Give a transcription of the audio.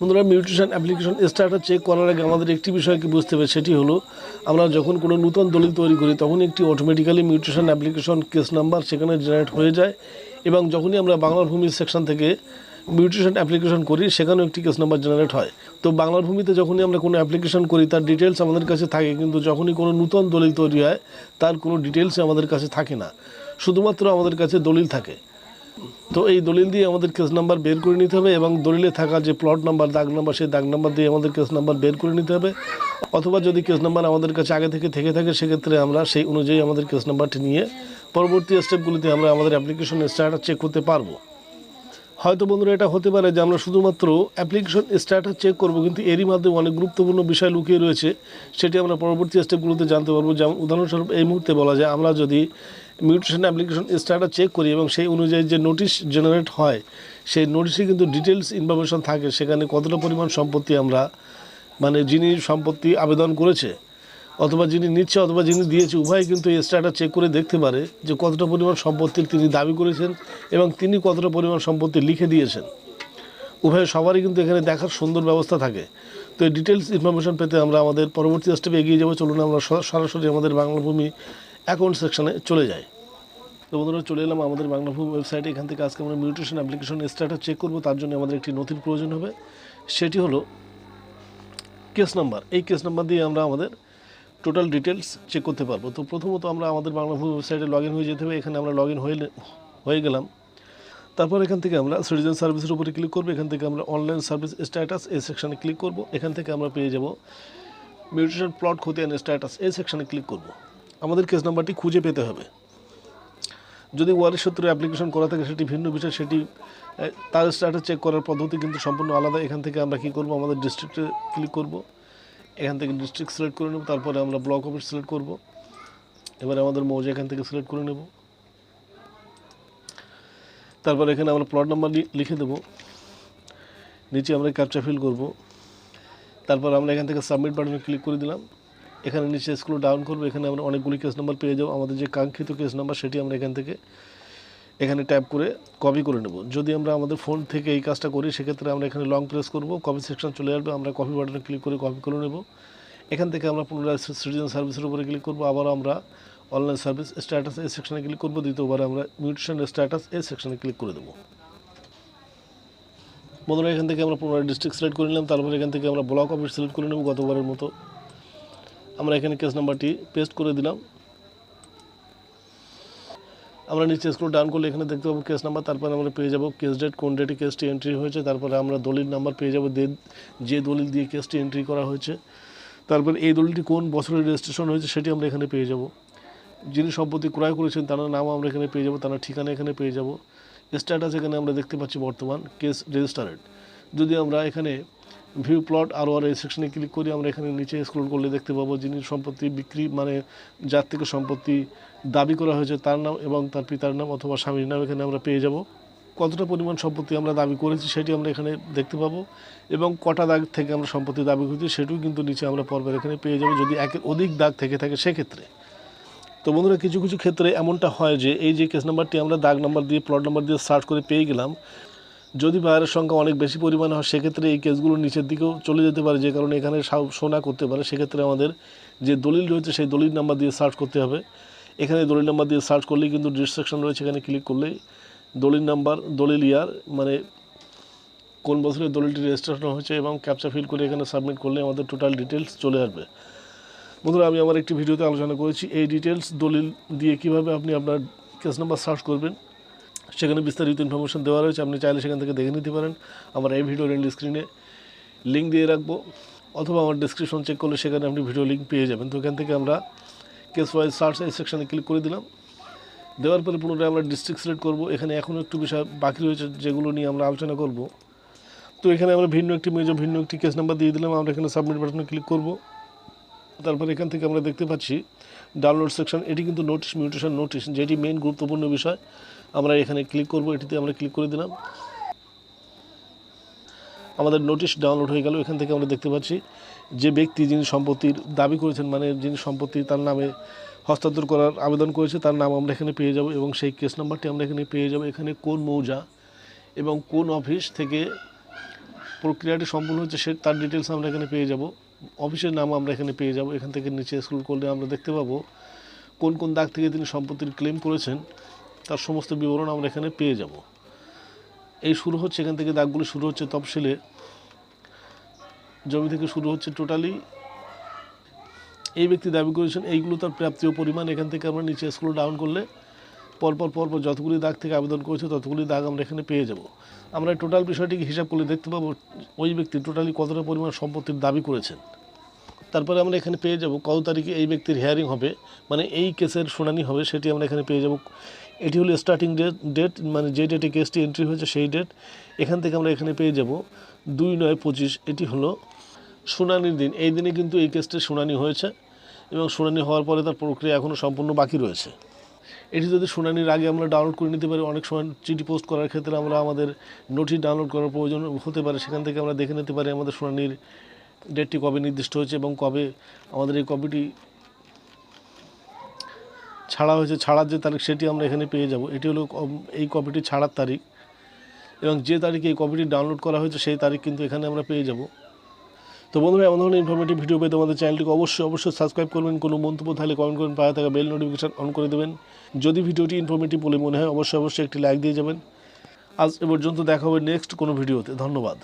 বন্ধুরা mutation application starter check করার আগে আমাদের একটি বিষয়কে বুঝতে হবে, সেটি হলো আমরা যখন কোনো নতুন দলিল তৈরি করি, তখন একটি automatically mutation application case number সেখানে জেনারেট হয়ে যায় এবং যখনই আমরা বাংলার ভূমির সেকশন থেকে মিউটেশন অ্যাপ্লিকেশন করি, সেখানেও একটি কেস নাম্বার জেনারেট হয়। তো বাংলার ভূমিতে যখনই আমরা কোনো অ্যাপ্লিকেশন করি, তার ডিটেলস আমাদের কাছে থাকে, কিন্তু যখনই কোনো নতুন দলিল তৈরি হয়, তার কোনো ডিটেলসই আমাদের কাছে থাকে না। শুধুমাত্র আমাদের কাছে দলিল থাকে। তো এই দলিল দিয়ে আমাদের কেস নাম্বার বের করে নিতে হবে এবং দলিলে থাকা যে প্লট নাম্বার দাগ নাম্বার সেই দাগ নাম্বার দিয়ে আমাদের কেস নাম্বার বের করে নিতে হবে। অথবা যদি কেস নাম্বার আমাদের কাছে আগে থেকে থেকে থাকে, সেক্ষেত্রে আমরা সেই অনুযায়ী আমাদের কেস নাম্বারটি নিয়ে পরবর্তী স্টেপগুলিতে আমরা আমাদের অ্যাপ্লিকেশন স্ট্যাটাস চেক করতে পারব। হয়তো বন্ধুরা এটা হতে পারে যে আমরা শুধুমাত্র অ্যাপ্লিকেশন স্ট্যাটাস চেক করব, কিন্তু এরই মাধ্যমে অনেক গুরুত্বপূর্ণ বিষয় লুকিয়ে রয়েছে, সেটি আমরা পরবর্তী স্টেপগুলোতে জানতে পারব। যেমন উদাহরণস্বরূপ এই মুহূর্তে বলা যায়, আমরা যদি মিউটেশন অ্যাপ্লিকেশন স্ট্যাটাস চেক করি এবং সেই অনুযায়ী যে নোটিশ জেনারেট হয়, সেই নোটিশে কিন্তু ডিটেলস ইনফরমেশন থাকে, সেখানে কতটা পরিমাণ সম্পত্তি আমরা মানে যিনি সম্পত্তি আবেদন করেছে, অথবা যিনি নিচ্ছে অথবা যিনি দিয়েছে, উভয় কিন্তু এই স্ট্যাটাস চেক করে দেখতে পারে যে কতটা পরিমাণ সম্পত্তির তিনি দাবি করেছেন এবং তিনি কতটা পরিমাণ সম্পত্তি লিখে দিয়েছেন। উভয় সবারই কিন্তু এখানে দেখার সুন্দর ব্যবস্থা থাকে। তো এই ডিটেলস ইনফরমেশন পেতে আমরা আমাদের পরবর্তী স্টেপে এগিয়ে যাব। চলুন আমরা সরাসরি আমাদের বাংলা ভূমি অ্যাকাউন্ট সেকশনে চলে যায়। তো বন্ধুরা চলে এলাম আমাদের বাংলা ভূমি ওয়েবসাইটে এখান থেকে আজকে আমরা মিউটেশন অ্যাপ্লিকেশন স্ট্যাটাস চেক করব, তার জন্য আমাদের একটি নথির প্রয়োজন হবে। সেটি হলো কেস নাম্বার এই কেস নাম্বার দিয়ে আমরা আমাদের টোটাল ডিটেলস চেক করতে পারব। তো প্রথমত আমরা আমাদের বাংলা ভূমি ওয়েবসাইটে লগ হয়ে যেতে হবে। এখানে আমরা লগ ইন হয়ে হয়ে গেলাম। তারপর এখান থেকে আমরা সিটিজেন সার্ভিসের উপরে ক্লিক করব। এখান থেকে আমরা অনলাইন সার্ভিস স্ট্যাটাস এই সেকশানে ক্লিক করব। এখান থেকে আমরা পেয়ে যাব মিউটেশন প্লট খতিয়ান স্ট্যাটাস এই সেকশানে ক্লিক করব। আমাদের কেস নাম্বারটি খুঁজে পেতে হবে। যদি ওয়ারের সূত্রে অ্যাপ্লিকেশন করা থাকে, সেটি ভিন্ন বিষয়, সেটি তার স্ট্যাটাস চেক করার পদ্ধতি কিন্তু সম্পূর্ণ আলাদা। এখান থেকে আমরা কী করব? আমাদের ডিস্ট্রিক্টে ক্লিক করব। এখান থেকে ডিস্ট্রিক্ট সিলেক্ট করে নেব। তারপরে আমরা ব্লক অফিস সিলেক্ট করব। এবারে আমাদের মৌজা এখান থেকে সিলেক্ট করে নেব। তারপর এখানে আমরা প্লট নাম্বার লিখে দেবো। নিচে আমরা ক্যাপচা ফিল করব। তারপর আমরা এখান থেকে সাবমিট বাটনে ক্লিক করে দিলাম। এখানে নিচে স্ক্রল ডাউন করব, এখানে আমরা অনেকগুলি কেস নাম্বার পেয়ে যাব। আমাদের যে কাঙ্ক্ষিত কেস নাম্বার সেটি আমরা এখান থেকে এখানে ট্যাপ করে কপি করে নেব। যদি আমরা আমাদের ফোন থেকে এই কাজটা করি, সেক্ষেত্রে আমরা এখানে লং প্রেস করব কপি সেকশন চলে আসবে, আমরা কপি বাটনে ক্লিক করে কপি করে নেব। এখান থেকে আমরা পুনরায় সিটিজেন সার্ভিসের উপরে ক্লিক করব আবার আমরা অনলাইন সার্ভিস স্ট্যাটাস এই সেকশনে ক্লিক করব, দ্বিতীয়বার আমরা মিউটেশন স্ট্যাটাস এই সেকশনে ক্লিক করে দেবো। বন্ধুরা, এখান থেকে আমরা পুনরায় ডিস্ট্রিক্ট সিলেক্ট করে নিলাম, তারপর এখান থেকে আমরা ব্লক অফিস সিলেক্ট করে নেব, গতবারের মতো। আমরা এখানে কেস নাম্বারটি পেস্ট করে দিলাম। আমরা নিচে স্ক্রল ডাউন করলে এখানে দেখতে পাবো কেস নাম্বার তারপরে আমরা পেয়ে যাব কেস ডেট কোন ডেটে কেসটি এন্ট্রি হয়েছে, তারপরে আমরা দলিল নাম্বার পেয়ে যাব যে দলিল দিয়ে কেসটি এন্ট্রি করা হয়েছে। তারপর এই দলিলটি কোন বছরের রেজিস্ট্রেশন হয়েছে সেটি আমরা এখানে পেয়ে যাব। যিনি সম্পত্তি ক্রয় করেছেন, তার নাম আমরা এখানে পেয়ে যাব, তার ঠিকানা এখানে পেয়ে যাব। স্ট্যাটাস এখানে আমরা দেখতে পাচ্ছি বর্তমান কেস রেজিস্টারেড যদি আমরা এখানে ভিউ প্লট আরও আর এই সেকশনে ক্লিক করি আমরা এখানে নিচে স্ক্রোল করলে দেখতে পাবো যিনি সম্পত্তি বিক্রি মানে যার থেকে সম্পত্তি দাবি করা হয়েছে তার নাম এবং তার পিতার নাম অথবা স্বামীর নাম এখানে আমরা পেয়ে যাব। কতটা পরিমাণ সম্পত্তি আমরা দাবি করেছি সেটি আমরা এখানে দেখতে পাবো এবং কটা দাগ থেকে আমরা সম্পত্তি দাবি করেছি সেটিও কিন্তু নিচে আমরা পর্বের এখানে পেয়ে যাব যদি একের অধিক দাগ থেকে থাকে সেক্ষেত্রে। তো বন্ধুরা, কিছু কিছু ক্ষেত্রে এমনটা হয় যে এই যে কেস নাম্বারটি আমরা দাগ নাম্বার দিয়ে প্লট নাম্বার দিয়ে সার্চ করে পেয়ে গেলাম যদি বায়ারের সংখ্যা অনেক বেশি পরিমাণে হয়, সেক্ষেত্রে এই কেসগুলো নিচের দিকেও চলে যেতে পারে, যে কারণে এখানে সা- শোনা করতে পারে। সেক্ষেত্রে আমাদের যে দলিল রয়েছে, সেই দলিল নাম্বার দিয়ে সার্চ করতে হবে। এখানে দলিল নাম্বার দিয়ে সার্চ করলেই কিন্তু ডিসট্রাকশন রয়েছে, এখানে ক্লিক করলেই দলিল নাম্বার দলিল ইয়ার মানে কোন বছরে দলিলটি রেজিস্ট্রেশন হয়েছে এবং ক্যাপচা ফিল করে এখানে সাবমিট করলে আমাদের টোটাল ডিটেলস চলে আসবে। বন্ধুরা, আমি আমার একটি ভিডিওতে আলোচনা করেছি। এই ডিটেলস দলিল দিয়ে কীভাবে আপনি আপনার কেস নাম্বার সার্চ করবেন সেখানে বিস্তারিত ইনফরমেশন দেওয়া রয়েছে। আপনি চাইলে সেখান থেকে দেখে নিতে পারেন। আমার এই ভিডিওর এন্ড স্ক্রিনে লিঙ্ক দিয়ে রাখব। অথবা আমার ডিসক্রিপশন চেক করলে সেখানে আপনি ভিডিও লিঙ্ক পেয়ে যাবেন। তো এখান থেকে আমরা কেস ওয়াইজ সার্চ এই সেকশনে ক্লিক করে দিলাম। দেওয়ার পরে পুনরায় আমরা ডিস্ট্রিক্ট সিলেক্ট করব। এখানে এখনও একটু বিষয় বাকি রয়েছে যেগুলো নিয়ে আমরা আলোচনা করব। তো এখানে আমরা ভিন্ন একটি মেজর ভিন্ন একটি কেস নাম্বার দিয়ে দিলাম। আমরা এখানে সাবমিট বাটনে ক্লিক করব। তারপর এখান থেকে আমরা দেখতে পাচ্ছি ডাউনলোড সেকশন এটি কিন্তু নোটিশ মিউটেশন নোটিশ যেটি মেন গুরুত্বপূর্ণ বিষয়। আমরা এখানে ক্লিক করব, এটিতে আমরা ক্লিক করে দিলাম। আমাদের নোটিশ ডাউনলোড হয়ে গেল, এখান থেকে আমরা দেখতে পাচ্ছি যে ব্যক্তি যিনি সম্পত্তির দাবি করেছেন মানে যিনি সম্পত্তি তার নামে হস্তান্তর করার আবেদন করেছে, তার নাম আমরা এখানে পেয়ে যাব এবং সেই কেস নাম্বারটি আমরা এখানে পেয়ে যাব। এখানে কোন মৌজা এবং কোন অফিস থেকে প্রক্রিয়াটি সম্পূর্ণ হচ্ছে সে তার ডিটেলস আমরা এখানে পেয়ে যাব। অফিসের নাম আমরা এখানে পেয়ে যাব। এখান থেকে নিচে স্ক্রল করলে আমরা দেখতে পাবো কোন কোন দাগ থেকে তিনি সম্পত্তির ক্লেম করেছেন, তার সমস্ত বিবরণ আমরা এখানে পেয়ে যাব। এই শুরু হচ্ছে, এখান থেকে দাগগুলো শুরু হচ্ছে তফসিলে। জমি থেকে শুরু হচ্ছে টোটালি এই ব্যক্তি দাবি করেছেন, এইগুলো তার প্রাপ্তীয় পরিমাণ। এখান থেকে আমরা নিচে স্ক্রল ডাউন করলে পরপর পরপর যতগুলি দাগ থেকে আবেদন করেছে, ততগুলি দাগ আমরা এখানে পেয়ে যাব। আমরা টোটাল বিষয়টিকে হিসাব করলে দেখতে পাবো, ওই ব্যক্তি টোটালি কতটা পরিমাণ সম্পত্তির দাবি করেছেন। তারপরে আমরা এখানে পেয়ে যাব কত তারিখে এই ব্যক্তির হেয়ারিং হবে মানে এই কেসের শুনানি হবে, সেটি আমরা এখানে পেয়ে যাব। এটি হলো স্টার্টিং ডেট ডেট মানে যে ডেটে কেসটি এন্ট্রি হয়েছে সেই ডেট এখান থেকে আমরা এখানে পেয়ে যাব দুই নয় পঁচিশ, এটি হলো শুনানির দিন। এই দিনে কিন্তু এই কেসটির শুনানি হয়েছে এবং শুনানি হওয়ার পরে তার প্রক্রিয়া এখনও সম্পূর্ণ বাকি রয়েছে। এটি যদি শুনানির আগে আমরা ডাউনলোড করে নিতে পারি, অনেক সময় চিঠি পোস্ট করার ক্ষেত্রে আমরা আমাদের নোটিশ ডাউনলোড করার প্রয়োজন হতে পারে। সেখান থেকে আমরা দেখে নিতে পারি আমাদের শুনানির ডেটটি কবে নির্দিষ্ট হয়েছে এবং কবে আমাদের এই কপিটি ছাড়া হয়েছে, ছাড়ার যে তারিখ সেটি আমরা এখানে পেয়ে যাব। এটি হলো এই কপিটি ছাড়ার তারিখ এবং যে তারিখে এই কপিটি ডাউনলোড করা হয়েছে সেই তারিখ কিন্তু এখানে আমরা পেয়ে যাব। তো বন্ধুরা এমন ধরনের ইনফরমেটিভ ভিডিও পেয়ে তোমাদের চ্যানেলটিকে অবশ্যই অবশ্যই সাবস্ক্রাইব করবেন। কোনো মন্তব্য থাকলে কমেন্ট করবেন, পায়ে থাকা বেল নোটিফিকেশান অন করে দেবেন। যদি ভিডিওটি ইনফরমেটিভ বলে মনে হয়, অবশ্যই অবশ্যই একটি লাইক দিয়ে যাবেন। আজ এ পর্যন্ত দেখা হবে নেক্সট কোনো ভিডিওতে ধন্যবাদ।